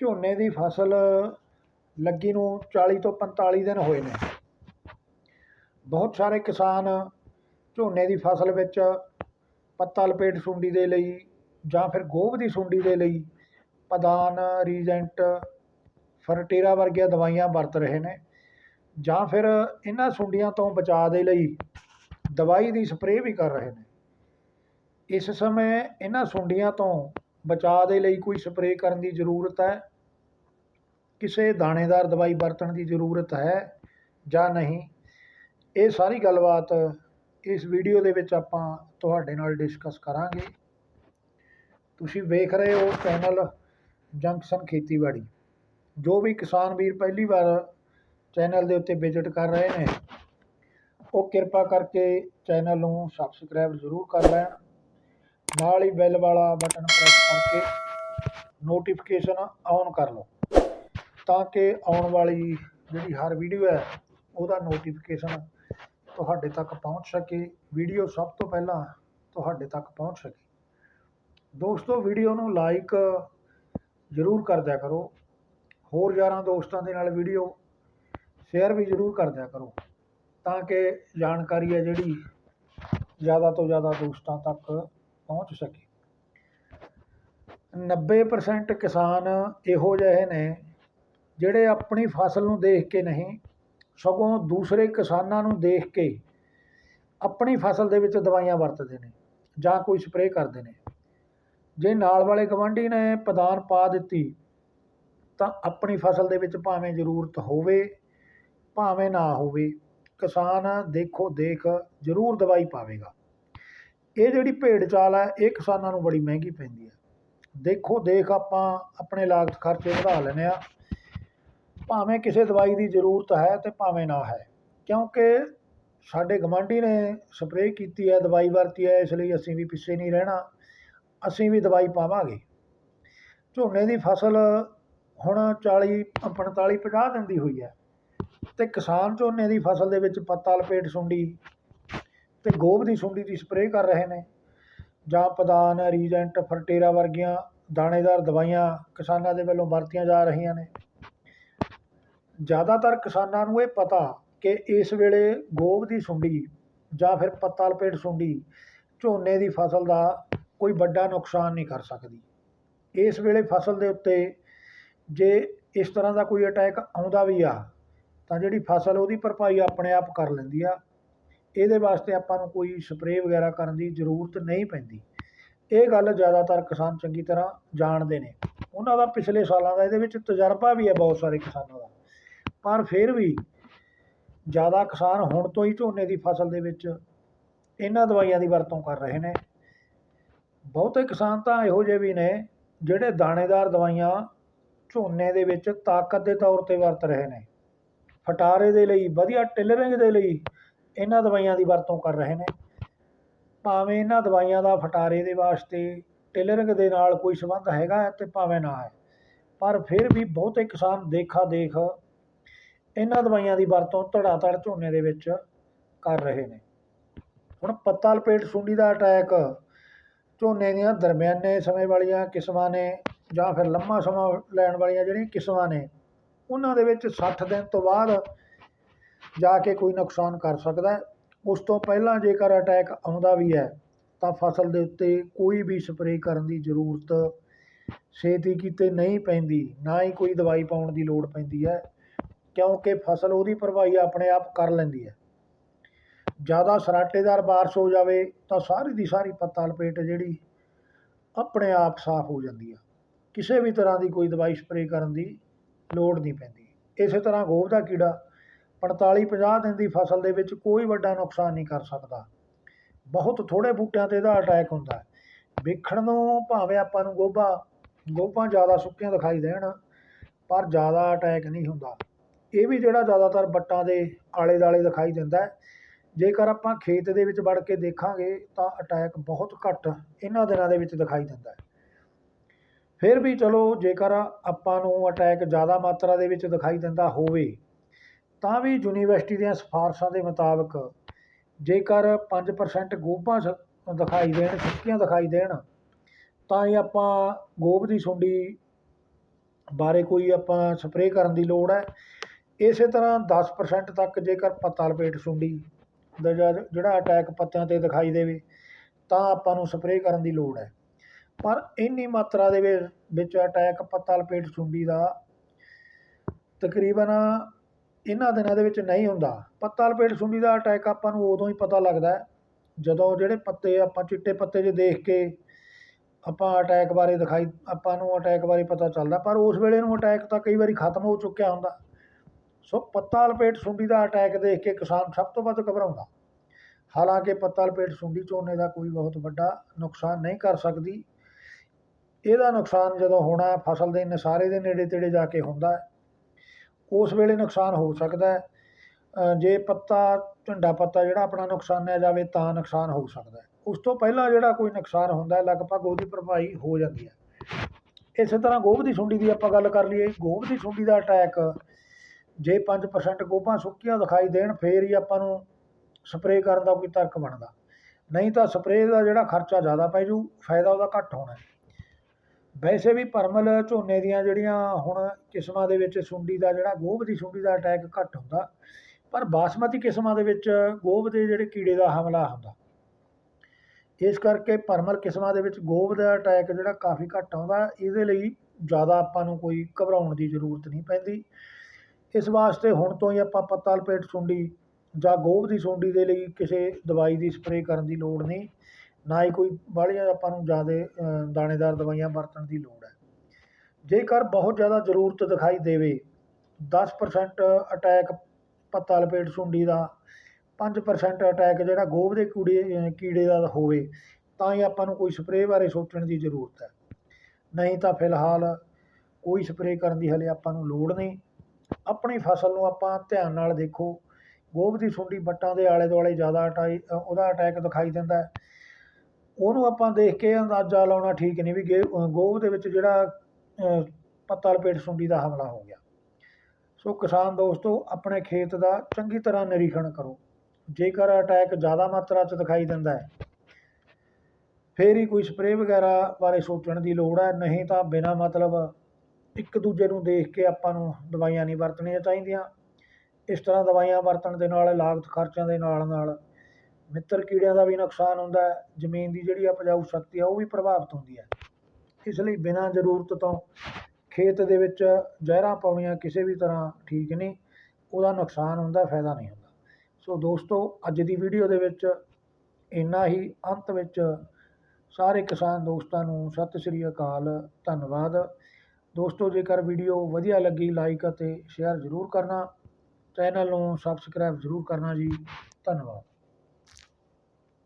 ਝੋਨੇ ਦੀ ਫਸਲ ਲੱਗੀ ਨੂੰ 40 ਤੋਂ 45 ਦਿਨ ਹੋਏ ਨੇ। ਬਹੁਤ ਸਾਰੇ ਕਿਸਾਨ ਝੋਨੇ ਦੀ ਫਸਲ ਵਿੱਚ ਪੱਤਾ ਲਪੇਟ ਸੁੰਡੀ ਦੇ ਲਈ ਜਾਂ ਫਿਰ ਗੋਭ ਦੀ ਸੁੰਡੀ ਦੇ ਲਈ ਪਦਾਨ, ਰੀਜੈਂਟ, ਫਰਟੇਰਾ ਵਰਗੀਆਂ ਦਵਾਈਆਂ ਵਰਤ ਰਹੇ ਨੇ ਜਾਂ ਫਿਰ ਇਹਨਾਂ ਸੁੰਡੀਆਂ ਤੋਂ ਬਚਾਅ ਦੇ ਲਈ ਦਵਾਈ ਦੀ ਸਪਰੇਅ ਵੀ ਕਰ ਰਹੇ ਨੇ। ਇਸ ਸਮੇਂ ਇਹਨਾਂ ਸੁੰਡੀਆਂ ਤੋਂ ਬਚਾਅ ਦੇ ਲਈ ਕੋਈ ਸਪਰੇਅ ਕਰਨ ਦੀ ਜ਼ਰੂਰਤ ਹੈ? ਕਿਸੇ ਦਾਣੇਦਾਰ ਦਵਾਈ ਵਰਤਣ ਦੀ ਜ਼ਰੂਰਤ ਹੈ ਜਾਂ ਨਹੀਂ? ਇਹ ਸਾਰੀ ਗੱਲਬਾਤ ਇਸ ਵੀਡੀਓ ਦੇ ਵਿੱਚ ਆਪਾਂ ਤੁਹਾਡੇ ਨਾਲ ਡਿਸਕਸ ਕਰਾਂਗੇ। ਤੁਸੀਂ ਵੇਖ ਰਹੇ ਹੋ ਚੈਨਲ ਜੰਕਸ਼ਨ ਖੇਤੀਬਾੜੀ। ਜੋ ਵੀ ਕਿਸਾਨ ਵੀਰ ਪਹਿਲੀ ਵਾਰ ਚੈਨਲ ਦੇ ਉੱਤੇ ਵਿਜ਼ਿਟ ਕਰ ਰਹੇ ਨੇ, ਉਹ ਕਿਰਪਾ ਕਰਕੇ ਚੈਨਲ ਨੂੰ ਸਬਸਕ੍ਰਾਈਬ ਜ਼ਰੂਰ ਕਰ ਲੈਣ। ਨਾਲ ਹੀ ਬੈਲ ਵਾਲਾ ਬਟਨ ਪ੍ਰੈਸ ਕਰਕੇ ਨੋਟੀਫਿਕੇਸ਼ਨ ਔਨ ਕਰ ਲਓ। ਤਾਂ ਕਿ ਆਉਣ ਵਾਲੀ ਜਿਹੜੀ ਹਰ ਵੀਡੀਓ ਹੈ, ਉਹਦਾ ਨੋਟੀਫਿਕੇਸ਼ਨ ਤੁਹਾਡੇ ਤੱਕ ਪਹੁੰਚ ਸਕੇ। ਵੀਡੀਓ ਸਭ ਤੋਂ ਪਹਿਲਾਂ ਤੁਹਾਡੇ ਤੱਕ ਪਹੁੰਚ ਸਕੇ। ਦੋਸਤੋ ਵੀਡੀਓ ਨੂੰ ਲਾਈਕ ਜ਼ਰੂਰ ਕਰ ਦਿਆ ਕਰੋ। ਹੋਰ ਯਾਰਾਂ ਦੋਸਤਾਂ ਦੇ ਨਾਲ ਵੀਡੀਓ ਸ਼ੇਅਰ ਵੀ ਜ਼ਰੂਰ ਕਰ ਦਿਆ ਕਰੋ। ਤਾਂ ਕਿ ਜਾਣਕਾਰੀ ਹੈ ਜਿਹੜੀ ਜ਼ਿਆਦਾ ਤੋਂ ਜ਼ਿਆਦਾ ਦੋਸਤਾਂ ਤੱਕ ਪਹੁੰਚ ਸਕੇ। 90% ਕਿਸਾਨ ਇਹੋ ਜਿਹੇ ਨੇ ਜਿਹੜੇ ਆਪਣੀ ਫਸਲ ਨੂੰ ਦੇਖ ਕੇ ਨਹੀਂ, ਸਗੋਂ ਦੂਸਰੇ ਕਿਸਾਨਾਂ ਨੂੰ ਦੇਖ ਕੇ ਆਪਣੀ ਫਸਲ ਦੇ ਵਿੱਚ ਦਵਾਈਆਂ ਵਰਤਦੇ ਨੇ ਜਾਂ ਕੋਈ ਸਪਰੇਅ ਕਰਦੇ ਨੇ। ਜੇ ਨਾਲ ਵਾਲੇ ਗਵਾਂਢੀ ਨੇ ਪਦਾਨ ਪਾ ਦਿੱਤੀ, ਤਾਂ ਆਪਣੀ ਫਸਲ ਦੇ ਵਿੱਚ ਭਾਵੇਂ ਜ਼ਰੂਰਤ ਹੋਵੇ, ਭਾਵੇਂ ਨਾ ਹੋਵੇ, ਕਿਸਾਨ ਦੇਖੋ ਦੇਖ ਜ਼ਰੂਰ ਦਵਾਈ ਪਾਵੇਗਾ। ਇਹ ਜਿਹੜੀ ਭੇਡ ਚਾਲ ਹੈ ਇਹ ਕਿਸਾਨਾਂ ਨੂੰ ਬੜੀ ਮਹਿੰਗੀ ਪੈਂਦੀ ਹੈ ਦੇਖੋ, ਦੇਖ ਆਪਾਂ ਆਪਣੇ ਲਾਗਤ ਖਰਚੇ ਵਧਾ ਲੈਂਦੇ ਆ। ਭਾਵੇਂ ਕਿਸੇ ਦਵਾਈ ਦੀ ਜ਼ਰੂਰਤ ਹੈ ਤੇ ਭਾਵੇਂ ਨਾ ਹੈ। ਕਿਉਂਕਿ ਸਾਡੇ ਗਵਾਂਢੀ ਨੇ ਸਪਰੇਅ ਕੀਤੀ ਹੈ ਦਵਾਈ ਵਰਤੀ ਹੈ ਇਸ ਲਈ ਅਸੀਂ ਵੀ ਪਿੱਛੇ ਨਹੀਂ ਰਹਿਣਾ। ਅਸੀਂ ਵੀ ਦਵਾਈ ਪਾਵਾਂਗੇ। ਝੋਨੇ ਦੀ ਫਸਲ ਹੁਣ 40 45 50 ਦਿਨ ਦੀ ਹੋਈ ਹੈ ਤੇ ਕਿਸਾਨ ਝੋਨੇ ਦੀ ਫਸਲ ਦੇ ਵਿੱਚ ਪੱਤਾ, ਲਪੇਟ, ਸੁੰਡੀ ਤੇ ਗੋਭ ਦੀ ਸੁੰਡੀ ਦੀ ਸਪਰੇਅ ਕਰ ਰਹੇ ਨੇ। ਜਾਂ ਪਦਾਨ, ਰੀਜੈਂਟ, ਫਰਟੇਰਾ ਵਰਗੀਆਂ ਦਾਣੇਦਾਰ ਦਵਾਈਆਂ ਕਿਸਾਨਾਂ ਦੇ ਵੱਲੋਂ ਵਰਤੀਆਂ ਜਾ ਰਹੀਆਂ ਨੇ। ਜ਼ਿਆਦਾਤਰ ਕਿਸਾਨਾਂ ਨੂੰ ਇਹ ਪਤਾ ਕਿ ਇਸ ਵੇਲੇ ਗੋਭ ਦੀ ਸੁੰਡੀ ਜਾਂ ਫਿਰ ਪੱਤਾ ਲਪੇਟ ਸੁੰਡੀ ਝੋਨੇ ਦੀ ਫਸਲ ਦਾ ਕੋਈ ਵੱਡਾ ਨੁਕਸਾਨ ਨਹੀਂ ਕਰ ਸਕਦੀ। ਇਸ ਵੇਲੇ ਫਸਲ ਦੇ ਉੱਤੇ ਜੇ ਇਸ ਤਰ੍ਹਾਂ ਦਾ ਕੋਈ ਅਟੈਕ ਆਉਂਦਾ ਵੀ ਆ, ਤਾਂ ਜਿਹੜੀ ਫਸਲ ਉਹਦੀ ਭਰਪਾਈ ਆਪਣੇ ਆਪ ਕਰ ਲੈਂਦੀ ਆ। ਇਹਦੇ ਵਾਸਤੇ ਆਪਾਂ ਨੂੰ ਕੋਈ ਸਪਰੇਅ ਵਗੈਰਾ ਕਰਨ ਦੀ ਜ਼ਰੂਰਤ ਨਹੀਂ ਪੈਂਦੀ। ਇਹ ਗੱਲ ਜ਼ਿਆਦਾਤਰ ਕਿਸਾਨ ਚੰਗੀ ਤਰ੍ਹਾਂ ਜਾਣਦੇ ਨੇ। ਉਹਨਾਂ ਦਾ ਪਿਛਲੇ ਸਾਲਾਂ ਦਾ ਇਹਦੇ ਵਿੱਚ ਤਜਰਬਾ ਵੀ ਹੈ ਬਹੁਤ ਸਾਰੇ ਕਿਸਾਨਾਂ ਦਾ। ਪਰ ਫਿਰ ਵੀ ਜ਼ਿਆਦਾ ਕਿਸਾਨ ਹੁਣ ਤੋਂ ਹੀ ਝੋਨੇ ਦੀ ਫਸਲ ਦੇ ਵਿੱਚ ਇਹਨਾਂ ਦਵਾਈਆਂ ਦੀ ਵਰਤੋਂ ਕਰ ਰਹੇ ਨੇ। ਬਹੁਤੇ ਕਿਸਾਨ ਤਾਂ ਇਹੋ ਜਿਹੇ ਵੀ ਨੇ ਜਿਹੜੇ ਦਾਣੇਦਾਰ ਦਵਾਈਆਂ ਝੋਨੇ ਦੇ ਵਿੱਚ ਤਾਕਤ ਦੇ ਤੌਰ ਤੇ ਵਰਤ ਰਹੇ ਨੇ। ਫਟਾਰੇ ਦੇ ਲਈ, ਵਧੀਆ ਟਿਲਰਿੰਗ ਦੇ ਲਈ ਇਹਨਾਂ ਦਵਾਈਆਂ ਦੀ ਵਰਤੋਂ ਕਰ ਰਹੇ ਨੇ। ਭਾਵੇਂ ਇਹਨਾਂ ਦਵਾਈਆਂ ਦਾ ਫਟਾਰੇ ਦੇ ਵਾਸਤੇ ਟੇਲਰਿੰਗ ਦੇ ਨਾਲ ਕੋਈ ਸੰਬੰਧ ਹੈਗਾ ਹੈ ਤੇ ਭਾਵੇਂ ਨਾ ਹੈ, ਪਰ ਫਿਰ ਵੀ ਬਹੁਤੇ ਕਿਸਾਨ ਦੇਖਾ ਦੇਖ ਇਹਨਾਂ ਦਵਾਈਆਂ ਦੀ ਵਰਤੋਂ ਧੜਾ ਧੜ ਝੋਨੇ ਦੇ ਵਿੱਚ ਕਰ ਰਹੇ ਨੇ। ਹੁਣ ਪੱਤਾ ਲਪੇਟ ਸੁੰਡੀ ਦਾ ਅਟੈਕ ਝੋਨੇ ਦੀਆਂ ਦਰਮਿਆਨੇ ਸਮੇਂ ਵਾਲੀਆਂ ਕਿਸਮਾਂ ਨੇ ਜਾਂ ਫਿਰ ਲੰਮਾ ਸਮਾਂ ਲੈਣ ਵਾਲੀਆਂ ਜਿਹੜੀਆਂ ਕਿਸਮਾਂ ਨੇ, ਉਹਨਾਂ ਦੇ ਵਿੱਚ 60 ਦਿਨ ਤੋਂ ਬਾਅਦ ਜਾ ਕੇ ਕੋਈ ਨੁਕਸਾਨ ਕਰ ਸਕਦਾ ਉਸ ਤੋਂ ਪਹਿਲਾਂ ਜੇਕਰ ਅਟੈਕ ਆਉਂਦਾ ਵੀ ਹੈ, ਤਾਂ ਫਸਲ ਦੇ ਉੱਤੇ ਕੋਈ ਵੀ ਸਪਰੇਅ ਕਰਨ ਦੀ ਜ਼ਰੂਰਤ ਛੇਤੀ ਕੀਤੇ ਨਹੀਂ ਪੈਂਦੀ, ਨਾ ਹੀ ਕੋਈ ਦਵਾਈ ਪਾਉਣ ਦੀ ਲੋੜ ਪੈਂਦੀ ਹੈ, ਕਿਉਂਕਿ ਫਸਲ ਉਹਦੀ ਭਰਪਾਈ ਆਪਣੇ ਆਪ ਕਰ ਲੈਂਦੀ ਹੈ। ਜ਼ਿਆਦਾ ਸਰਾਟੇਦਾਰ ਬਾਰਿਸ਼ ਹੋ ਜਾਵੇ, ਤਾਂ ਸਾਰੀ ਦੀ ਸਾਰੀ ਪੱਤਾ ਲਪੇਟ ਜਿਹੜੀ ਆਪਣੇ ਆਪ ਸਾਫ਼ ਹੋ ਜਾਂਦੀ ਆ। ਕਿਸੇ ਵੀ ਤਰ੍ਹਾਂ ਦੀ ਕੋਈ ਦਵਾਈ ਸਪਰੇਅ ਕਰਨ ਦੀ ਲੋੜ ਨਹੀਂ ਪੈਂਦੀ। ਇਸੇ ਤਰ੍ਹਾਂ ਗੋਭ ਦਾ ਕੀੜਾ 45 50 ਦਿਨ ਦੀ ਫਸਲ ਦੇ ਵਿੱਚ ਕੋਈ ਵੱਡਾ ਨੁਕਸਾਨ ਨਹੀਂ ਕਰ ਸਕਦਾ। ਬਹੁਤ ਥੋੜੇ ਬੂਟਿਆਂ ਤੇ ਇਹਦਾ ਅਟੈਕ ਹੁੰਦਾ ਵੇਖਣ ਨੂੰ ਭਾਵੇਂ ਆਪਾਂ ਨੂੰ ਗੋਭਾ ਗੋਭਾ ਜ਼ਿਆਦਾ ਸੁੱਕੀਆਂ ਦਿਖਾਈ ਦੇਣ, ਪਰ ਜ਼ਿਆਦਾ ਅਟੈਕ ਨਹੀਂ ਹੁੰਦਾ। ਇਹ ਵੀ ਜਿਹੜਾ ਜ਼ਿਆਦਾਤਰ ਬੱਟਾਂ ਦੇ ਆਲੇ ਦਾਲੇ ਦਿਖਾਈ ਦਿੰਦਾ ਹੈ। ਜੇਕਰ ਆਪਾਂ ਖੇਤ ਦੇ ਵਿੱਚ ਵੜ ਕੇ ਦੇਖਾਂਗੇ ਤਾਂ ਅਟੈਕ ਬਹੁਤ ਘੱਟ ਇਹਨਾਂ ਦਿਨਾਂ ਦੇ ਵਿੱਚ ਦਿਖਾਈ ਦਿੰਦਾ ਹੈ। ਫਿਰ ਵੀ ਚਲੋ ਜੇਕਰ ਆਪਾਂ ਨੂੰ ਅਟੈਕ ਜ਼ਿਆਦਾ ਮਾਤਰਾ ਦੇ ਵਿੱਚ ਦਿਖਾਈ ਦਿੰਦਾ ਹੋਵੇ ਤਾਂ ਵੀ ਯੂਨੀਵਰਸਿਟੀ ਦੀਆਂ ਸਿਫਾਰਸ਼ਾਂ ਦੇ ਮੁਤਾਬਕ ਜੇਕਰ 5% ਗੋਭਾਂ ਸ- ਦਿਖਾਈ ਦੇਣ, ਸੁੱਕੀਆਂ ਦਿਖਾਈ ਦੇਣ, ਤਾਂ ਹੀ ਆਪਾਂ ਗੋਭ ਦੀ ਸੁੰਡੀ ਬਾਰੇ ਕੋਈ ਆਪਾਂ ਸਪਰੇਅ ਕਰਨ ਦੀ ਲੋੜ ਹੈ। ਇਸੇ ਤਰ੍ਹਾਂ 10% ਤੱਕ ਜੇਕਰ ਪੱਤਾ ਲਪੇਟ ਸੁੰਡੀ ਦਾ ਜਿਹੜਾ ਅਟੈਕ ਪੱਤਿਆਂ 'ਤੇ ਦਿਖਾਈ ਦੇਵੇ, ਤਾਂ ਆਪਾਂ ਨੂੰ ਸਪਰੇਅ ਕਰਨ ਦੀ ਲੋੜ ਹੈ। ਪਰ ਇੰਨੀ ਮਾਤਰਾ ਦੇ ਵਿੱਚ ਵਿੱਚ ਅਟੈਕ ਪੱਤਾ ਲਪੇਟ ਸੁੰਡੀ ਦਾ ਤਕਰੀਬਨ ਇਹਨਾਂ ਦਿਨਾਂ ਦੇ ਵਿੱਚ ਨਹੀਂ ਹੁੰਦਾ। ਪੱਤਾ ਲਪੇਟ ਸੁੰਡੀ ਦਾ ਅਟੈਕ ਆਪਾਂ ਨੂੰ ਉਦੋਂ ਹੀ ਪਤਾ ਲੱਗਦਾ ਜਦੋਂ ਜਿਹੜੇ ਪੱਤੇ ਆਪਾਂ ਚਿੱਟੇ ਪੱਤੇ 'ਚ ਦੇਖ ਕੇ ਆਪਾਂ ਅਟੈਕ ਬਾਰੇ ਦਿਖਾਈ, ਆਪਾਂ ਨੂੰ ਅਟੈਕ ਬਾਰੇ ਪਤਾ ਚੱਲਦਾ, ਪਰ ਉਸ ਵੇਲੇ ਨੂੰ ਅਟੈਕ ਤਾਂ ਕਈ ਵਾਰੀ ਖਤਮ ਹੋ ਚੁੱਕਿਆ ਹੁੰਦਾ। ਸੋ ਪੱਤਾ ਲਪੇਟ ਸੁੰਡੀ ਦਾ ਅਟੈਕ ਦੇਖ ਕੇ ਕਿਸਾਨ ਸਭ ਤੋਂ ਵੱਧ ਘਬਰਾਉਂਦਾ। ਹਾਲਾਂਕਿ ਪੱਤਾ ਲਪੇਟ ਸੁੰਡੀ ਝੋਨੇ ਦਾ ਕੋਈ ਬਹੁਤ ਵੱਡਾ ਨੁਕਸਾਨ ਨਹੀਂ ਕਰ ਸਕਦੀ। ਇਹਦਾ ਨੁਕਸਾਨ ਜਦੋਂ ਹੋਣਾ, ਫਸਲ ਦੇ ਨਸਾਰੇ ਦੇ ਨੇੜੇ ਤੇੜੇ ਜਾ ਕੇ ਹੁੰਦਾ ਹੈ। ਉਸ ਵੇਲੇ ਨੁਕਸਾਨ ਹੋ ਸਕਦਾ ਹੈ। ਜੇ ਪੱਤਾ, ਝੰਡਾ ਪੱਤਾ ਜਿਹੜਾ ਆਪਣਾ ਨੁਕਸਾਨਿਆ ਜਾਵੇ ਤਾਂ ਨੁਕਸਾਨ ਹੋ ਸਕਦਾ ਹੈ। ਉਸ ਤੋਂ ਪਹਿਲਾਂ ਜਿਹੜਾ ਕੋਈ ਨੁਕਸਾਨ ਹੁੰਦਾ ਲਗਭਗ ਉਹਦੀ ਭਰਪਾਈ ਹੋ ਜਾਂਦੀ ਹੈ। ਇਸੇ ਤਰ੍ਹਾਂ ਗੋਭ ਦੀ ਸੁੰਡੀ ਦੀ ਆਪਾਂ ਗੱਲ ਕਰ ਲਈਏ। ਗੋਭ ਦੀ ਸੁੰਡੀ ਦਾ ਅਟੈਕ ਜੇ 5% ਗੋਭਾਂ ਸੁੱਕੀਆਂ ਦਿਖਾਈ ਦੇਣ, ਫੇਰ ਹੀ ਆਪਾਂ ਨੂੰ ਸਪਰੇਅ ਕਰਨ ਦਾ ਕੋਈ ਤਰਕ ਬਣਦਾ। ਨਹੀਂ ਤਾਂ ਸਪਰੇਅ ਦਾ ਜਿਹੜਾ ਖਰਚਾ ਜ਼ਿਆਦਾ ਪੈ ਜੂ ਫਾਇਦਾ ਉਹਦਾ ਘੱਟ ਹੋਣਾ ਵੈਸੇ ਵੀ ਪਰਮਲ ਝੋਨੇ ਦੀਆਂ ਜਿਹੜੀਆਂ ਹੁਣ ਕਿਸਮਾਂ ਦੇ ਵਿੱਚ ਸੁੰਡੀ ਦਾ ਜਿਹੜਾ ਗੋਭ ਦੀ ਸੁੰਡੀ ਦਾ ਅਟੈਕ ਘੱਟ ਹੁੰਦਾ, ਪਰ ਬਾਸਮਤੀ ਕਿਸਮਾਂ ਦੇ ਵਿੱਚ ਗੋਭ ਦੇ ਜਿਹੜੇ ਕੀੜੇ ਦਾ ਹਮਲਾ ਹੁੰਦਾ। ਇਸ ਕਰਕੇ ਪਰਮਲ ਕਿਸਮਾਂ ਦੇ ਵਿੱਚ ਗੋਭ ਦਾ ਅਟੈਕ ਜਿਹੜਾ ਕਾਫੀ ਘੱਟ ਆਉਂਦਾ, ਇਹਦੇ ਲਈ ਜ਼ਿਆਦਾ ਆਪਾਂ ਨੂੰ ਕੋਈ ਘਬਰਾਉਣ ਦੀ ਜ਼ਰੂਰਤ ਨਹੀਂ ਪੈਂਦੀ। ਇਸ ਵਾਸਤੇ ਹੁਣ ਤੋਂ ਹੀ ਆਪਾਂ ਪੱਤਾ ਲਪੇਟ ਸੁੰਡੀ ਜਾਂ ਗੋਭ ਦੀ ਸੁੰਡੀ ਦੇ ਲਈ ਕਿਸੇ ਦਵਾਈ ਦੀ ਸਪਰੇਅ ਕਰਨ ਦੀ ਲੋੜ ਨਹੀਂ। ਨਾ ਹੀ ਕੋਈ ਬਾਹਲੀਆਂ ਆਪਾਂ ਨੂੰ ਜ਼ਿਆਦਾ ਦਾਣੇਦਾਰ ਦਵਾਈਆਂ ਵਰਤਣ ਦੀ ਲੋੜ ਹੈ। ਜੇਕਰ ਬਹੁਤ ਜ਼ਿਆਦਾ ਜ਼ਰੂਰਤ ਦਿਖਾਈ ਦੇਵੇ 10% ਅਟੈਕ ਪੱਤਾ ਲਪੇਟ ਸੁੰਡੀ ਦਾ 5% ਅਟੈਕ ਜਿਹੜਾ ਗੋਭ ਦੇ ਕੂੜੇ ਕੀੜੇ ਦਾ ਹੋਵੇ, ਤਾਂ ਹੀ ਆਪਾਂ ਨੂੰ ਕੋਈ ਸਪਰੇਅ ਬਾਰੇ ਸੋਚਣ ਦੀ ਜ਼ਰੂਰਤ ਹੈ। ਨਹੀਂ ਤਾਂ ਫਿਲਹਾਲ ਕੋਈ ਸਪਰੇਅ ਕਰਨ ਦੀ ਹਲੇ ਆਪਾਂ ਨੂੰ ਲੋੜ ਨਹੀਂ। ਆਪਣੀ ਫਸਲ ਨੂੰ ਆਪਾਂ ਧਿਆਨ ਨਾਲ ਦੇਖੋ। ਗੋਭ ਦੀ ਸੁੰਡੀ ਬੱਟਾਂ ਦੇ ਆਲੇ ਦੁਆਲੇ ਜ਼ਿਆਦਾ ਅਟਾਈ ਉਹਦਾ ਅਟੈਕ ਦਿਖਾਈ ਦਿੰਦਾ ਉਹਨੂੰ ਆਪਾਂ ਦੇਖ ਕੇ ਅੰਦਾਜ਼ਾ ਲਾਉਣਾ ਠੀਕ ਨਹੀਂ ਵੀ ਗੇ ਗੋਭ ਦੇ ਵਿੱਚ ਜਿਹੜਾ ਪੱਤਾ ਲਪੇਟ ਸੁੰਡੀ ਦਾ ਹਮਲਾ ਹੋ ਗਿਆ। ਸੋ ਕਿਸਾਨ ਦੋਸਤੋ, ਆਪਣੇ ਖੇਤ ਦਾ ਚੰਗੀ ਤਰ੍ਹਾਂ ਨਿਰੀਖਣ ਕਰੋ। ਜੇਕਰ ਅਟੈਕ ਜ਼ਿਆਦਾ ਮਾਤਰਾ 'ਚ ਦਿਖਾਈ ਦਿੰਦਾ ਹੈ, ਫੇਰ ਹੀ ਕੋਈ ਸਪਰੇਅ ਵਗੈਰਾ ਬਾਰੇ ਸੋਚਣ ਦੀ ਲੋੜ ਹੈ। ਨਹੀਂ ਤਾਂ ਬਿਨਾਂ ਮਤਲਬ ਇੱਕ ਦੂਜੇ ਨੂੰ ਦੇਖ ਕੇ ਆਪਾਂ ਨੂੰ ਦਵਾਈਆਂ ਨਹੀਂ ਵਰਤਣੀਆਂ ਚਾਹੀਦੀਆਂ। ਇਸ ਤਰ੍ਹਾਂ ਦਵਾਈਆਂ ਵਰਤਣ ਦੇ ਨਾਲ, ਲਾਗਤ ਖਰਚਿਆਂ ਦੇ ਨਾਲ ਨਾਲ ਮਿੱਤਰ ਕੀੜਿਆਂ ਦਾ ਵੀ ਨੁਕਸਾਨ ਹੁੰਦਾ ਹੈ, ਜ਼ਮੀਨ ਦੀ ਜਿਹੜੀ ਉਪਜਾਊ ਸ਼ਕਤੀ ਆ, ਉਹ ਵੀ ਪ੍ਰਭਾਵਿਤ ਹੁੰਦੀ ਹੈ। ਇਸ ਲਈ ਬਿਨਾਂ ਜ਼ਰੂਰਤ ਤੋਂ ਖੇਤ ਦੇ ਵਿੱਚ ਜ਼ਹਿਰਾਂ ਪਾਉਣੀਆਂ ਕਿਸੇ ਵੀ ਤਰ੍ਹਾਂ ਠੀਕ ਨਹੀਂ, ਉਹਦਾ ਨੁਕਸਾਨ ਹੁੰਦਾ, ਫਾਇਦਾ ਨਹੀਂ ਹੁੰਦਾ। ਸੋ ਦੋਸਤੋ, ਅੱਜ ਦੀ ਵੀਡੀਓ ਦੇ ਵਿੱਚ ਇੰਨਾ ਹੀ। ਅੰਤ ਵਿੱਚ ਸਾਰੇ ਕਿਸਾਨ ਦੋਸਤਾਂ ਨੂੰ ਸਤਿ ਸ੍ਰੀ ਅਕਾਲ, ਧੰਨਵਾਦ। ਦੋਸਤੋ, ਜੇਕਰ ਵੀਡੀਓ ਵਧੀਆ ਲੱਗੀ ਲਾਈਕ ਅਤੇ ਸ਼ੇਅਰ ਜ਼ਰੂਰ ਕਰਨਾ। ਚੈਨਲ ਨੂੰ ਸਬਸਕ੍ਰਾਈਬ ਜ਼ਰੂਰ ਕਰਨਾ ਜੀ। ਧੰਨਵਾਦ।